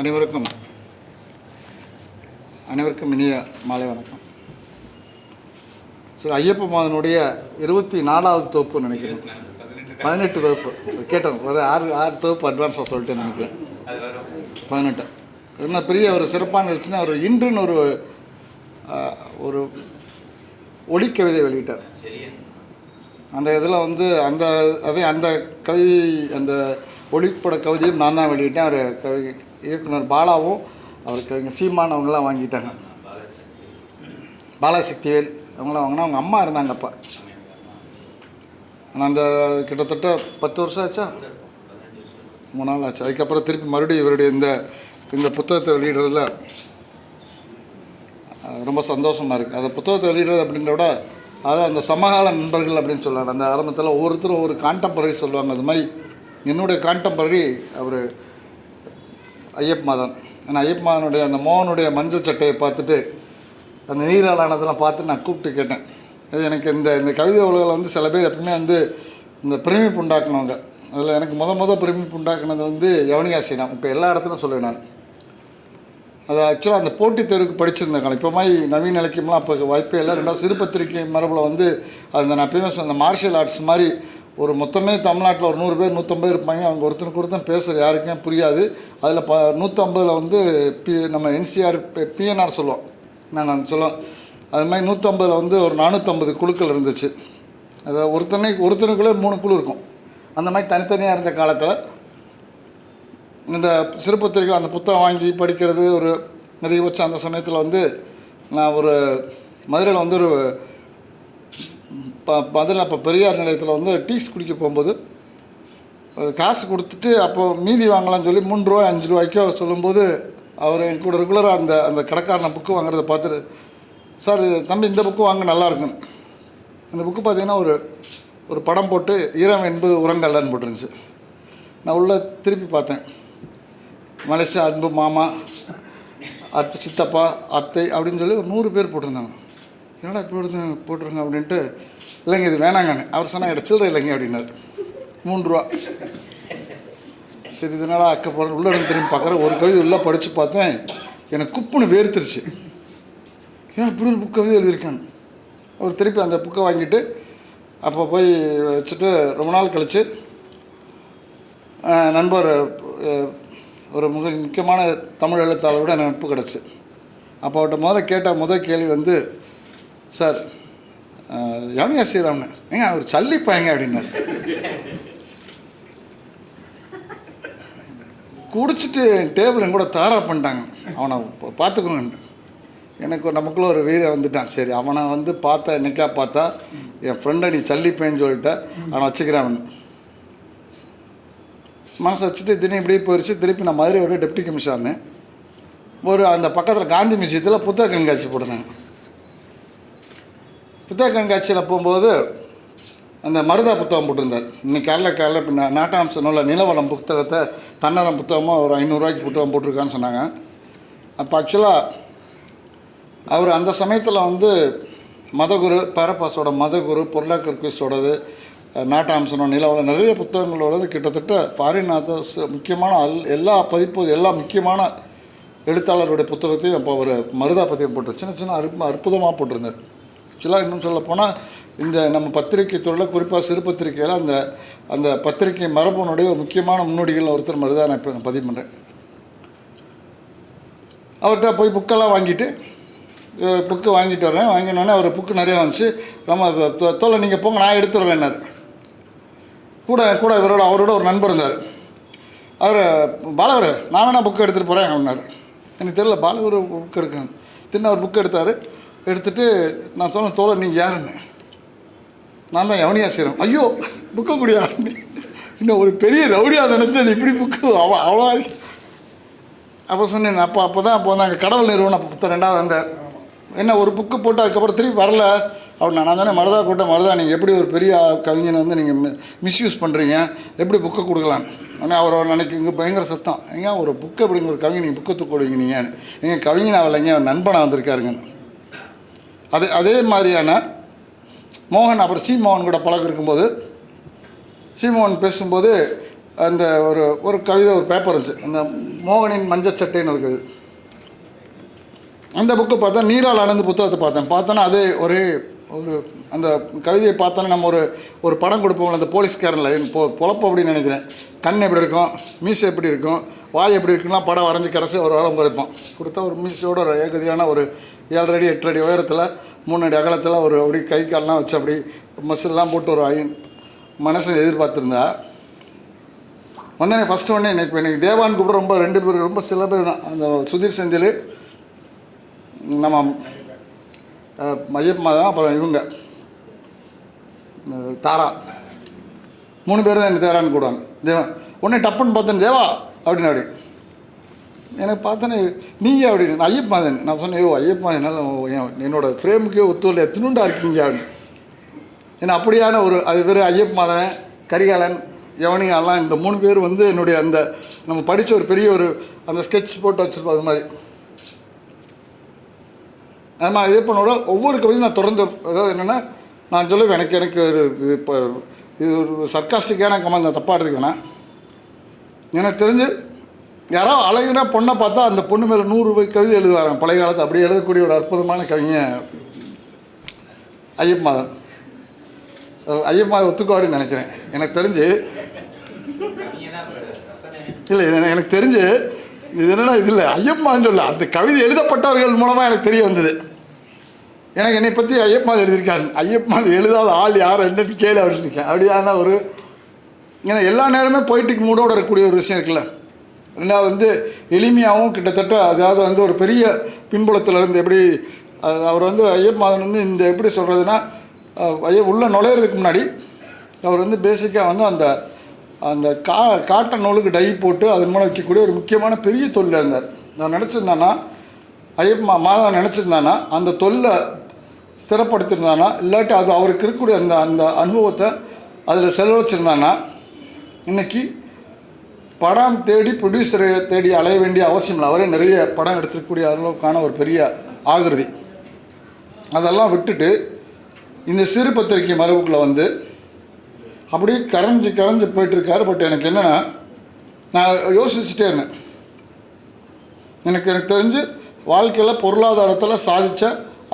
அனைவருக்கும் அனைவருக்கும் இனிய மாலை வணக்கம். சரி ஐயப்ப மாதனுடைய இருபத்தி நாலாவது தொகுப்பு நினைக்கிறேன். பதினெட்டு தொகுப்பு. கேட்டேன் ஒரு ஆறு ஆறு தொகுப்பு அட்வான்ஸாக சொல்லிட்டு நினைக்கிறேன். பதினெட்டு. என்ன பெரிய ஒரு சிறப்பான நிகழ்ச்சினா ஒரு இன்றுன்னு ஒரு ஒரு ஒளிக்கவிதை வெளியிட்டார். அந்த இதில் வந்து அந்த அதே அந்த கவிதை அந்த ஒளிப்பட கவிதையும் நான் தான் வெளியிட்டேன். அவர் கவி இயக்குனர் பாலாவும் அவர் கவிஞர் சீமான் அவங்களாம் வாங்கிட்டாங்க. பாலாசக்திவேல் அவங்களாம் வாங்கினா அவங்க அம்மா இருந்தாங்க அப்போ ஆனால் அந்த கிட்டத்தட்ட பத்து வருஷம் ஆச்சா? மூணு நாள் ஆச்சு. அதுக்கப்புறம் திருப்பி மறுபடியும் இவருடைய இந்த இந்த புத்தகத்தை வெளியிடுறதுல ரொம்ப சந்தோஷமாக இருக்குது அந்த புத்தகத்தை வெளியிடுறது அப்படின்ற விட அதாவது அந்த சமகால நண்பர்கள் அப்படின்னு சொல்லுவாங்க. அந்த ஆரம்பத்தில் ஒவ்வொருத்தரும் ஒவ்வொரு கான்டெம்பரரி சொல்லுவாங்க. அது மாதிரி என்னுடைய கான்டெம்பரரி அவர் ஐயப் மாதன் ஏன்னா ஐயப் மாதனுடைய அந்த மோகனுடைய மஞ்சள் சட்டையை பார்த்துட்டு அந்த நீராளானதெல்லாம் பார்த்து நான் கூப்பிட்டு கேட்டேன். அது எனக்கு இந்த இந்த கவிதை உலகில் வந்து சில பேர் எப்பவுமே வந்து இந்த பிரமிப்பு உண்டாக்குனவங்க அதில் எனக்கு முத முத பிரமிப்பு உண்டாக்குனது வந்து யவனியாசி நான் இப்போ எல்லா இடத்துலையும் சொல்லுவேன் நான். அது ஆக்சுவலாக அந்த போட்டித் தேர்வுக்கு படிச்சிருந்தேன் காலம். இப்போ மாதிரி நவீன இலக்கியம்லாம் அப்போ வாய்ப்பே இல்லை. ரெண்டாவது சிறு பத்திரிகை மரபில் வந்து அந்த நான் எப்பயுமே சொன்ன அந்த மார்ஷியல் ஆர்ட்ஸ் மாதிரி ஒரு மொத்தமே தமிழ்நாட்டில் ஒரு நூறு பேர் நூற்றம்பது இருப்பாங்க. அவங்க ஒருத்தனுக்கு ஒருத்தன் பேசுகிற யாருக்குமே புரியாது. அதில் ப நூற்றம்பதில் வந்து பி நம்ம என்சிஆர் பிஎன்ஆர் சொல்லுவோம். நான் சொல்லுவேன் அது மாதிரி நூற்றம்பதில் வந்து ஒரு நானூற்றம்பது குழுக்கள் இருந்துச்சு. அதை ஒருத்தனை ஒருத்தனுக்குள்ளே மூணு குழு இருக்கும். அந்த மாதிரி தனித்தனியாக இருந்த காலத்தில் இந்த சிறுபத்திரிகை அந்த புத்தகம் வாங்கி படிக்கிறது ஒரு அதிகபட்சம் அந்த சமயத்தில் வந்து நான் ஒரு மதுரையில் வந்து ஒரு ப பதில் அப்போ பெரியார் நிலையத்தில் வந்து டீஸ் குடிக்க போகும்போது அது காசு கொடுத்துட்டு அப்போது மீதி வாங்கலாம்னு சொல்லி மூணு ரூபாய் அஞ்சு ரூபாய்க்கோ சொல்லும்போது அவர் என் கூட ரெகுலராக அந்த அந்த கடைக்காரனை புக்கு வாங்குறத பார்த்துட்டு சார் தம்பி இந்த புக்கு வாங்க நல்லாயிருக்கும் அந்த புக்கு பார்த்தீங்கன்னா ஒரு ஒரு படம் போட்டு ஈரம் என்பது உரங்கல்லன்னு போட்டுருந்துச்சு. நான் உள்ளே திருப்பி பார்த்தேன். மலேசியா அன்பு மாமா அத்தை சித்தப்பா அத்தை அப்படின்னு சொல்லி ஒரு நூறு பேர் போட்டிருந்தாங்க. என்னடா இப்படி போட்டிருங்க அப்படின்ட்டு இல்லைங்க இது வேணாங்கன்னு அவர் சொன்னால் "என்கிட்ட சில்லறை இல்லைங்க அப்படின்னாரு. மூணு ரூபா. சரி இதனால் அக்க உள்ளே இருந்து திரும்பி பார்க்குறேன் ஒரு கவிதை உள்ளே படித்து பார்த்தேன். எனக்கு குப்புன்னு வேர்த்துருச்சு. ஏன் இப்படி ஒரு புக் கவிதை எழுதியிருக்கான்னு அவர் திருப்பி அந்த புக்கை வாங்கிட்டு அப்போ போய் வச்சுட்டு ரொம்ப நாள் கழித்து நண்பர் ஒரு மிக முக்கியமான தமிழ் எழுத்தாளரோட எனக்கு நட்பு கிடச்சி. அப்போ அவர்கிட்ட முதல்ல கேட்ட முதல் கேள்வி வந்து சார் யமியா ஸ்ரீராம்னு. ஏங்க அவர் சல்லிப்பாங்க அப்படின்னாரு. குடிச்சிட்டு டேபிள் கூட தாரா பண்ணிட்டாங்க. அவனை பார்த்துக்கணும் எனக்கு ஒரு நமக்குள்ள ஒரு வீர வந்துட்டான். சரி அவனை வந்து பார்த்தா என்னைக்கா பார்த்தா என் ஃப்ரெண்டை நீ சல்லிப்பேன்னு சொல்லிட்ட. அவனை வச்சுக்கிறான் அவன். மனசை வச்சுட்டு தினம் இப்படியே போயிடுச்சு திருப்பி நான் மதுரையோட டெப்டி கமிஷனர் ஒரு அந்த பக்கத்தில் காந்தி மியூசியத்தில் புத்தக கண்காட்சி போட்டிருந்தாங்க. புத்தக கண்காட்சியில் போகும்போது அந்த மருதா புத்தகம் போட்டிருந்தார். இன்னைக்கு காலைல காலைல இப்போ நா- நாட்டாம்சம் உள்ள புத்தகத்தை தன்னரம் புத்தகமாக ஒரு ஐநூறுரூவாய்க்கு புத்தகம் போட்டிருக்கான்னு சொன்னாங்க. அப்போ ஆக்சுவலாக அவர் அந்த சமயத்தில் வந்து மதகுரு பேரப்பாஸோட மதகுரு பொருளாக்கர் நாட்டாம்சனோட நிலவரம் நிறைய புத்தகங்களோடது கிட்டத்தட்ட ஃபாரின் ஆத்தர்ஸ் முக்கியமான அல் எல்லா பதிப்பு எல்லா முக்கியமான எழுத்தாளருடைய புத்தகத்தையும் அப்போ அவர் மருதா பதிவு போட்டு சின்ன சின்ன அற்பு அற்புதமாக போட்டிருந்தார். ஆக்சுவலாக இன்னும் சொல்லப்போனால் இந்த நம்ம பத்திரிகை துறையில் குறிப்பாக சிறு பத்திரிகையில் அந்த அந்த பத்திரிகை மரபனுடைய முக்கியமான முன்னோடிகள் ஒருத்தர் மாதிரி தான் நான் இப்போ நான் பதிவு பண்ணுறேன் அவர்கிட்ட போய் புக்கெல்லாம் வாங்கிட்டு புக்கு வாங்கிட்டு வரேன் வாங்கினோடனே அவர் புக்கு நிறையா வந்துச்சு. நம்ம தொ- தோலை நீங்கள் போங்க நான் எடுத்துருவேன்னாரு கூட கூட இவரோட அவரோட ஒரு நண்பர் இருந்தார். அவர் பாலவர் நான் வேணா புக்கு எடுத்துகிட்டு போகிறேன் அப்படின்னாரு. எனக்கு தெரியல பாலவர் புக் எடுக்கணும். தின்ன அவர் புக் எடுத்தார். எடுத்துட்டு நான் சொன்னேன் தோழர் நீங்கள் யாருன்னு நான் தான் யவனியாசிரம் ஐயோ புக்கை குடியா இன்னும் ஒரு பெரிய ரவுடியாக நினச்சேன் இப்படி புக்கு? அவ்வளோ அவ்வளோ அப்போ சொன்னேன் அப்போ அப்போ தான் அப்போ வந்து அங்கே கடவுள் நிறுவனம் அப்போ புத்தகம் ரெண்டாவது அந்த என்ன ஒரு புக்கு போட்டு அதுக்கப்புறம் திருப்பி வரல? அப்படி நான் தானே மருதா கூட்டம் மருதா நீங்கள் எப்படி ஒரு பெரிய கவிஞனை வந்து நீங்கள் மிஸ்யூஸ் பண்ணுறீங்க எப்படி புக்கை கொடுக்கலாம் ஆனால் அவர் நினைக்கு இங்கே பயங்கர சத்தம். ஏங்க ஒரு புக்கு அப்படிங்கிற ஒரு கவிஞர் நீங்கள் புக்கை தூக்கிடுவீங்க நீங்கள் எங்கள் கவிஞன் அவள் எங்கே நண்பனாக வந்திருக்காருங்கன்னு. அது அதே மாதிரியான மோகன் அப்புறம் சீமோகன் கூட பழக்கம் இருக்கும்போது சீமோகன் பேசும்போது அந்த ஒரு ஒரு கவிதை ஒரு பேப்பர் இருந்துச்சு. அந்த மோகனின் மஞ்சள் சட்டைன்னு கவிதை. அந்த புக்கு பார்த்தா நீரால் அணந்து புத்தகத்தை பார்த்தேன். பார்த்தோன்னா அதே ஒரே ஒரு அந்த கவிதையை பார்த்தோன்னா நம்ம ஒரு ஒரு படம் கொடுப்போம் அந்த போலீஸ்காரனில் பொ பொழப்பு அப்படின்னு நினைக்கிறேன். கண் எப்படி இருக்கும்? மீசை எப்படி இருக்கும்? வாய் எப்படி இருக்குன்னா படம் வரைஞ்சி கடைசி ஒரு வாரம் கொடுப்போம் கொடுத்தா ஒரு மீசையோட ஒரு ஏகதியான ஒரு ஏழரை அடி எட்டு அடி உயரத்தில் மூணு அடி அகலத்தில் ஒரு அப்படி கை கால்லாம் வச்சு அப்படி மசில்லாம் போட்டு ஒரு ஐ மனசை எதிர்பார்த்துருந்தா வந்தேன் ஃபஸ்ட்டு உடனே எனக்கு எனக்கு தேவான் கூப்பிட ரொம்ப ரெண்டு பேர் ரொம்ப சில பேர் தான். அந்த சுதீர் செந்தில் நம்ம அஹ், தான் அப்புறம் இவங்க. தாரா. மூணு பேர் தான் எனக்கு தேரான்னு கூடுவாங்க தேவா உடனே டப்புன்னு பார்த்தேன் தேவா அப்படின்னு அப்படி. எனக்கு பார்த்தோன்னே நீங்கள் அப்படின்னு நான் ஐயப்பாதன் நான் சொன்னேன் ஐயோ என்னால் என்னோட ஃப்ரேமுக்கே ஒத்துழைல எத்தனுண்டா இருக்கீங்க அப்படின்னு ஏன்னா அப்படியான ஒரு அது பேர் ஐயப்பமாதவன் கரிகாலன் யவனியாலாம் இந்த மூணு பேர் வந்து என்னுடைய அந்த நம்ம படித்த ஒரு பெரிய ஒரு அந்த ஸ்கெட்ச் போட்டு வச்சுருப்போம் அது மாதிரி. அது மாதிரி ஐயப்பனோட ஒவ்வொரு கவிதையும் நான் தொடர்ந்து அதாவது என்னென்னா நான் சொல்லுவேன் எனக்கு எனக்கு ஒரு இது இப்போ இது ஒரு சர்க்காஸ்டிக்கான கமல் நான் தப்பாக எடுத்துக்கணும் எனக்கு தெரிஞ்சு யாரோ அழகுனா பொண்ணை பார்த்தா அந்த பொண்ணு மேலே நூறு ரூபாய் கவிதை எழுதுவாராம். பழைய காலத்து அப்படி எழுதக்கூடிய ஒரு அற்புதமான கவிஞன் ஐயப்பமாதன் ஐயப்பமாதன் ஒத்துக்கோடுன்னு நினைக்கிறேன். எனக்கு தெரிஞ்சு இல்லை இது எனக்கு தெரிஞ்சு இது என்னென்னா இது இல்லை ஐயப்பமான்னு சொல்ல அந்த கவிதை எழுதப்பட்டவர்கள் மூலமாக எனக்கு தெரிய வந்தது. எனக்கு என்னை பற்றி ஐயப்பமாது எழுதியிருக்காரு. ஐயப்பமாது எழுதாத ஆள் யார் என்னன்னு கேள்வி அப்படின்னு இருக்கேன். அப்படியான ஒரு ஏன்னா எல்லா நேரமே பொய்ட்டுக்கு மூடோட இருக்கக்கூடிய ஒரு விஷயம் இருக்குல்ல. ரெண்டாவது வந்து எளிமையாகவும் கிட்டத்தட்ட அதாவது வந்து ஒரு பெரிய பின்புலத்தில் இருந்து எப்படி அது அவர் வந்து ஐயப்பமாதன் வந்து இந்த எப்படி சொல்கிறதுனா ஐய உள்ளே நுழையிறதுக்கு முன்னாடி அவர் வந்து பேசிக்காக வந்து அந்த அந்த கா காட்டன் நூலுக்கு டை போட்டு அதன் மூலம் வைக்கக்கூடிய ஒரு முக்கியமான பெரிய தொழில் இருந்தார். நான் நினச்சிருந்தேன்னா ஐயப்ப மாதவன் நினச்சிருந்தானா அந்த தொல்லை ஸ்திரப்படுத்தியிருந்தானா இல்லாட்டி அது அவருக்கு இருக்கக்கூடிய அந்த அந்த அனுபவத்தை அதில் செலவழிச்சிருந்தானா இன்னைக்கு படம் தேடி ப்ரொடியூசரை தேடி அலைய வேண்டிய அவசியம் இல்லை. அவரே நிறைய படம் எடுத்துக்கூடிய அளவுக்கான ஒரு பெரிய ஆகிருதி. அதெல்லாம் விட்டுட்டு இந்த சிறு பத்திரிகை மரபுக்குள்ளே வந்து அப்படியே கரைஞ்சி கரைஞ்சு போயிட்டுருக்காரு. பட் எனக்கு என்னென்னா நான் யோசிச்சுட்டே இருந்தேன். எனக்கு எனக்கு தெரிஞ்சு வாழ்க்கையில் பொருளாதாரத்தில் சாதித்த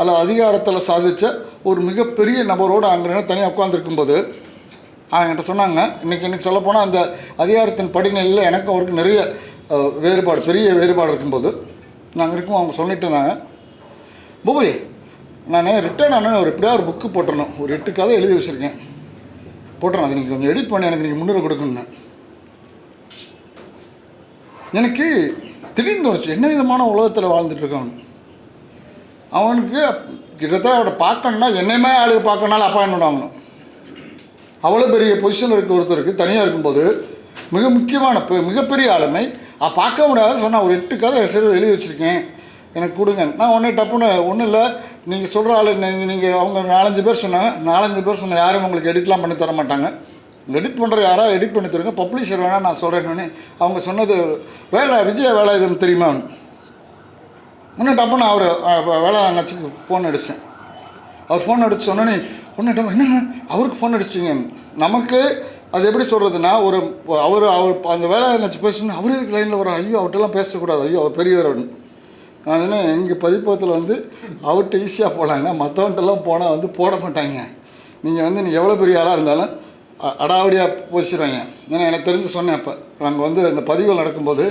அல்ல அதிகாரத்தில் சாதித்த ஒரு மிகப்பெரிய நபரோடு அங்கே தனியாக உட்காந்துருக்கும்போது அவங்ககிட்ட சொன்னாங்க. இன்றைக்கி இன்றைக்கி சொல்லப்போனால் அந்த அதிகாரத்தின் படிநிலையில் எனக்கு அவருக்கு நிறைய வேறுபாடு பெரிய வேறுபாடு இருக்கும்போது நாங்கள் இருக்கும் அவங்க சொல்லிட்டு இருந்தாங்க. பூபதி நான் ரிட்டர்ன் ஆனால் ஒரு எப்படியா ஒரு புக்கு போட்டுறணும். ஒரு எட்டு கதை எழுதி வச்சுருக்கேன். போட்டுறேன். அது நீங்கள் கொஞ்சம் எடிட் பண்ணி எனக்கு நீங்கள் முன்னுரை கொடுக்கணுன்னு எனக்கு திடீர்னு தோணுச்சு என்ன விதமான உலகத்தில் வாழ்ந்துட்டுருக்கான் அவனுக்கு கிட்டத்தட்ட அவனை பார்க்கணுன்னா என்னையுமே ஆளுக்கு பார்க்கணுனால அப்பாயின்மெண்ட் வாங்கணும். அவ்வளோ பெரிய பொசிஷனில் இருக்க ஒருத்தருக்கு தனியாக இருக்கும்போது மிக முக்கியமான பெ- மிகப்பெரிய ஆளுமை. அ- பார்க்க முடியாது சொன்னால் ஒரு எட்டு கதை சிறு எழுதி வச்சுருக்கேன். எனக்கு கொடுங்க. நான் உடனே டப்புன்னு ஒன்றும் இல்லை. நீங்கள் சொல்கிற ஆள் நீங்கள் அவங்க நாலஞ்சு பேர் சொன்னாங்க நாலஞ்சு பேர் சொன்ன யாரும் உங்களுக்கு எடிட்லாம் பண்ணி தர மாட்டாங்க. எடிட் பண்ணுற யாராவது எடிட் பண்ணி தருங்க. பப்ளிஷர் வேணால் நான் சொல்கிறேன்னு அவங்க சொன்னது வேலை விஜய வேலை இதுன்னு தெரியுமா? இன்னும் டப்புன்னு அவர் வேலை நினச்சி ஃபோன் அடித்தேன் அவர் ஃபோன் அடிச்சு சொன்னோன்னே என்ன அவருக்கு ஃபோன் அடிச்சிங்க நமக்கு அது எப்படி சொல்கிறதுனா ஒரு அவர் அவர் அந்த வேலை நினச்சி பேசணும் அவரே லைனில் வர ஐயோ அவர்கிட்டலாம் பேசக்கூடாது. ஐயோ அவர் பெரியவர் நான் என்ன எங்கள் பதிப்பகத்தில் வந்து அவர்கிட்ட ஈஸியாக போகலாங்க மற்றவன்ட்டெல்லாம் போனால் வந்து போட மாட்டாங்க. நீங்கள் வந்து நீங்கள் எவ்வளோ பெரிய ஆளாக இருந்தாலும் அடாவடியாக போச்சிடுவாங்க ஏன்னா எனக்கு தெரிஞ்சு சொன்னேன் அப்போ. நாங்கள் வந்து இந்த பதிவுகள் நடக்கும்போது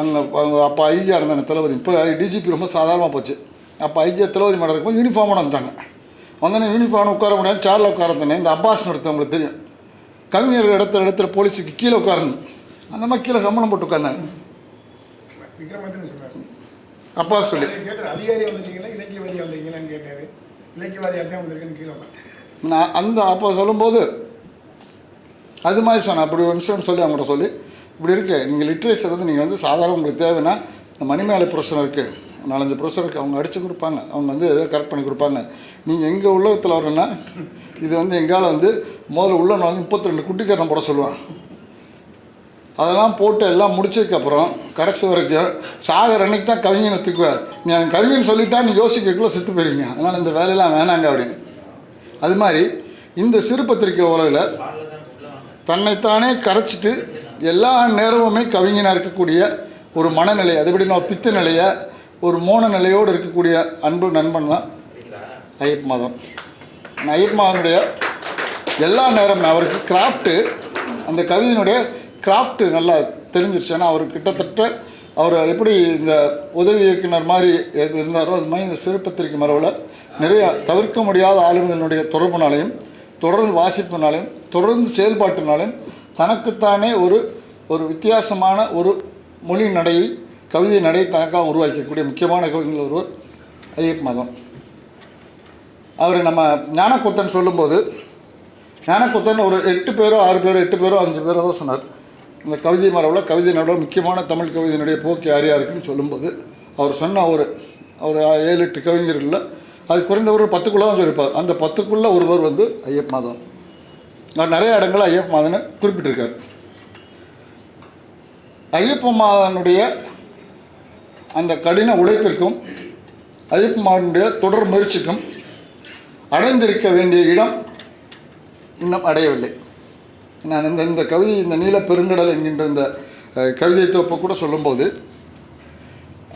அங்கே அவங்க அப்போ ஐஜியாக இருந்தாங்க தளபதி. இப்போ டிஜிபி ரொம்ப சாதாரணமாக போச்சு. அப்போ ஐஜியாக தளபதி மேடம் இருக்கும்போது யூனிஃபார்மோட வந்துட்டாங்க. வந்தோடனே யூனிஃபார்ம் உட்கார முடியாது சேரில் உட்கார வந்தோடனே இந்த அப்பாஸ் நடத்த உங்களுக்கு தெரியும். கவிஞர் இடத்துல இடத்துல போலீஸுக்கு கீழே உட்காரணும். அந்த மாதிரி கீழே சம்பளம் போட்டு உட்காந்தாங்க அப்பாஸ் சொல்லி. அதிகாரி வந்திருக்கீங்களா இலக்கியவாதி வந்திருக்கீங்களான்னு கேட்டார். வந்திருக்கேன்னு கீழே. நான் அந்த அப்போ சொல்லும்போது அது மாதிரி சொன்னேன் அப்படி ஒரு சொல்லி அவங்கள்ட்ட சொல்லி இப்படி இருக்கு நீங்கள் லிட்ரேச்சர் வந்து நீங்கள் வந்து சாதாரண உங்களுக்கு தேவைன்னா இந்த மணிமேலை ப்ரொஃபஷன் இருக்குது நாலஞ்சு ப்ரொஃபஸருக்கு அவங்க அடித்து கொடுப்பாங்க. அவங்க வந்து எதாவது கரெக்ட் பண்ணி கொடுப்பாங்க. நீங்கள் எங்கள் உள்ளகத்தில் வரணுன்னா இது வந்து எங்களால் வந்து முதல்ல உள்ள வந்து முப்பத்தி ரெண்டு குட்டிக்காரன் போட சொல்லுவான். அதெல்லாம் போட்டு எல்லாம் முடிச்சதுக்கப்புறம் கடைசி வரைக்கும் சாகர் அன்னைக்கு தான் கவிஞனை தூக்குவார். நீ அவன் கவிஞன் சொல்லிட்டா நீ யோசிக்கிறதுக்குள்ள செத்து போயிருவீங்க. அதனால் இந்த வேலையெல்லாம் வேணாங்க அப்படின்னு. அது மாதிரி இந்த சிறு பத்திரிக்கை உலகில் தன்னைத்தானே கரைச்சிட்டு எல்லா நேரமுமே கவிஞனாக இருக்கக்கூடிய ஒரு மனநிலை அது எப்படின்னா பித்து நிலையை ஒரு மோன நிலையோடு இருக்கக்கூடிய அன்பு நண்பன் தான் ஐயப்ப மாதம் ஐயப்ப மாதனுடைய எல்லா நேரமும் அவருக்கு கிராஃப்ட்டு அந்த கவிதையினுடைய கிராஃப்ட்டு நல்லா தெரிஞ்சிருச்சு. ஏன்னா அவர் கிட்டத்தட்ட அவர் எப்படி இந்த உதவி இயக்குனர் மாதிரி எது இருந்தாரோ அது மாதிரி இந்த சிறுபத்திரிக்கை மரபில் நிறைய தவிர்க்க முடியாத ஆளுமைகளுடைய தொடர்புனாலையும் தொடர்ந்து வாசிப்பினாலையும் தொடர்ந்து செயல்பாட்டினாலையும் தனக்குத்தானே ஒரு ஒரு வித்தியாசமான ஒரு மொழி நடையை கவிதை நடை தனக்காக உருவாக்கக்கூடிய முக்கியமான கவிஞர்கள் ஒருவர் ஐயப் மதம். அவர் நம்ம ஞானக்கூத்தன் சொல்லும்போது ஞானக்கூத்தன் ஒரு எட்டு பேரோ ஆறு பேரோ எட்டு பேரோ அஞ்சு பேரோ தான் சொன்னார். இந்த கவிதை மரபில் கவிதை நடுவில் முக்கியமான தமிழ் கவிதையினுடைய போக்கு யார் யாருக்குன்னு சொல்லும்போது அவர் சொன்ன ஒரு ஒரு ஏழு எட்டு கவிஞர்களில் அது குறைந்த ஒரு பத்துக்குள்ளே தான் சொல்லியிருப்பார். அந்த பத்துக்குள்ளே ஒருவர் வந்து ஐயப் மாதவன் அவர் நிறைய இடங்களில் ஐயப்ப மாதனை குறிப்பிட்டிருக்கார். ஐயப்ப மாதனுடைய அந்த கடின உழைப்பிற்கும் அஜித் குமாரினுடைய தொடர் முயற்சிக்கும் அடைந்திருக்க வேண்டிய இடம் இன்னும் அடையவில்லை. நான் இந்த இந்த கவிதை இந்த நீல பெருங்கடல் என்கின்ற இந்த கவிதை தொப்பை கூட சொல்லும்போது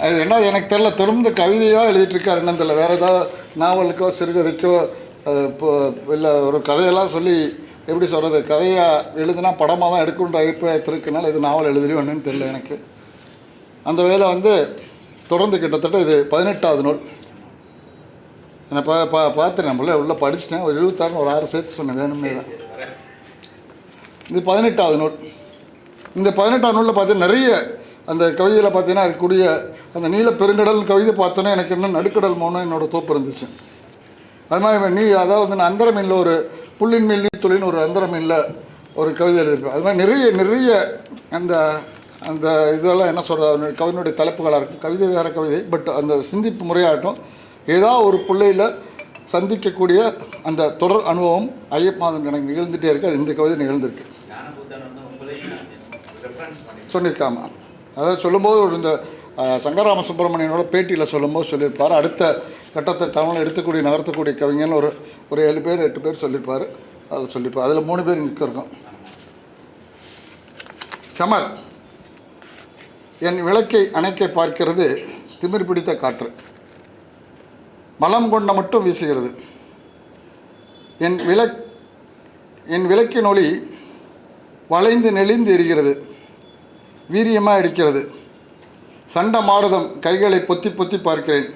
அது என்ன எனக்கு தெரில தொடர்ந்து கவிதையாக எழுதிட்டுருக்கார் என்னன்னு தெரியல. வேறு ஏதாவது நாவலுக்கோ சிறுகதைக்கோ இப்போ இல்லை ஒரு கதையெல்லாம் சொல்லி எப்படி சொல்கிறது கதையாக எழுதுனா படமாக தான் எடுக்கணுன்ற அபிப்பிராயத்திற்குனால இது நாவல் எழுதுறியோ என்னன்னு தெரில எனக்கு. அந்த வேலை வந்து தொடர்ந்து கிட்டத்தட்ட இது பதினெட்டாவது நூல். நான் பா பா பார்த்தேன் நம்மள உள்ளே படிச்சிட்டேன். ஒரு எழுபத்தாறு ஒரு ஆறு சேர்த்து சொன்னேன் வேணுமே தான். இது பதினெட்டாவது நூல். இந்த பதினெட்டாவது நூலில் பார்த்தீங்கன்னா நிறைய அந்த கவிதையில் பார்த்தீங்கன்னா இருக்கக்கூடிய அந்த நீல பெருங்கடல் கவிதை பார்த்தோன்னே எனக்கு இன்னும் நடுக்கடல் மௌனம் என்னோட தோப்பு இருந்துச்சு. அது மாதிரி நீ அதாவது நான் அந்தர மீனில் ஒரு புள்ளின் மீன் நீர்த்துளின்னு ஒரு அந்தர மீனில் ஒரு கவிதை எழுதியிருப்பேன். அது மாதிரி நிறைய நிறைய அந்த அந்த இதெல்லாம் என்ன சொல்கிறது கவிதையுடைய தலைப்புகளாக இருக்கும் கவிதை வேறு கவிதை பட் அந்த சிந்திப்பு முறையாகட்டும் ஏதாவது ஒரு பிள்ளையில் சந்திக்கக்கூடிய அந்த தொடர் அனுபவம் ஐயப்பாதன் எனக்கு நிகழ்ந்துகிட்டே இருக்குது அது இந்த கவிதை நிகழ்ந்திருக்கு. சொல்லியிருக்காமா? அதாவது சொல்லும்போது ஒரு இந்த சங்கராம சுப்பிரமணியனோட பேட்டியில் சொல்லும்போது சொல்லியிருப்பார். அடுத்த கட்டத்தை டவுனில் எடுத்துக்கூடிய நகர்த்தக்கூடிய கவிஞர்னு ஒரு ஒரு ஏழு பேர் எட்டு பேர் சொல்லியிருப்பார். அதை சொல்லியிருப்பார். அதில் மூணு பேர் நிற்க சமர் என் விளக்கை அணைக்க பார்க்கிறது திமிர் பிடித்த காற்று. மலம் கொண்ட மட்டும் வீசுகிறது. என் விளக் என் விளக்கின் ஒளி வளைந்து நெளிந்து எரிகிறது. வீரியமாக அடிக்கிறது. சண்ட மாறுதம் கைகளை பொத்தி பொத்தி பார்க்கிறேன்.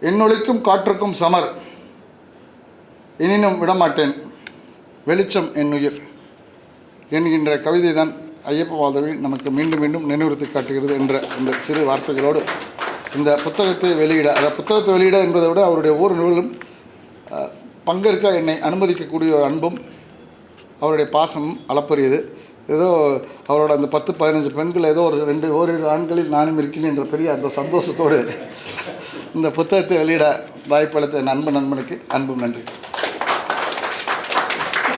என்னொழிக்கும் காற்றுக்கும் சமர். எனினும் விடமாட்டேன். வெளிச்சம் என் உயிர். என்கின்ற கவிதை தான் ஐயப்ப மாதவி நமக்கு மீண்டும் மீண்டும் நினைவுறுத்தி காட்டுகிறது என்ற இந்த சிறு வார்த்தைகளோடு இந்த புத்தகத்தை வெளியிட அந்த புத்தகத்தை வெளியிட என்பதை விட அவருடைய ஒவ்வொரு நூலும் பங்கேற்க என்னை அனுமதிக்கக்கூடிய ஒரு அன்பும் அவருடைய பாசமும் அளப்பரியது. ஏதோ அவரோட அந்த பத்து பதினஞ்சு பெண்கள் ஏதோ ஒரு ரெண்டு ஓரிரு ஆண்களில் நானும் இருக்கிறேன் என்ற பெரிய அந்த சந்தோஷத்தோடு இந்த புத்தகத்தை வெளியிட வாய்ப்பளித்த நண்பன் நண்பனுக்கு அன்பும் நன்றி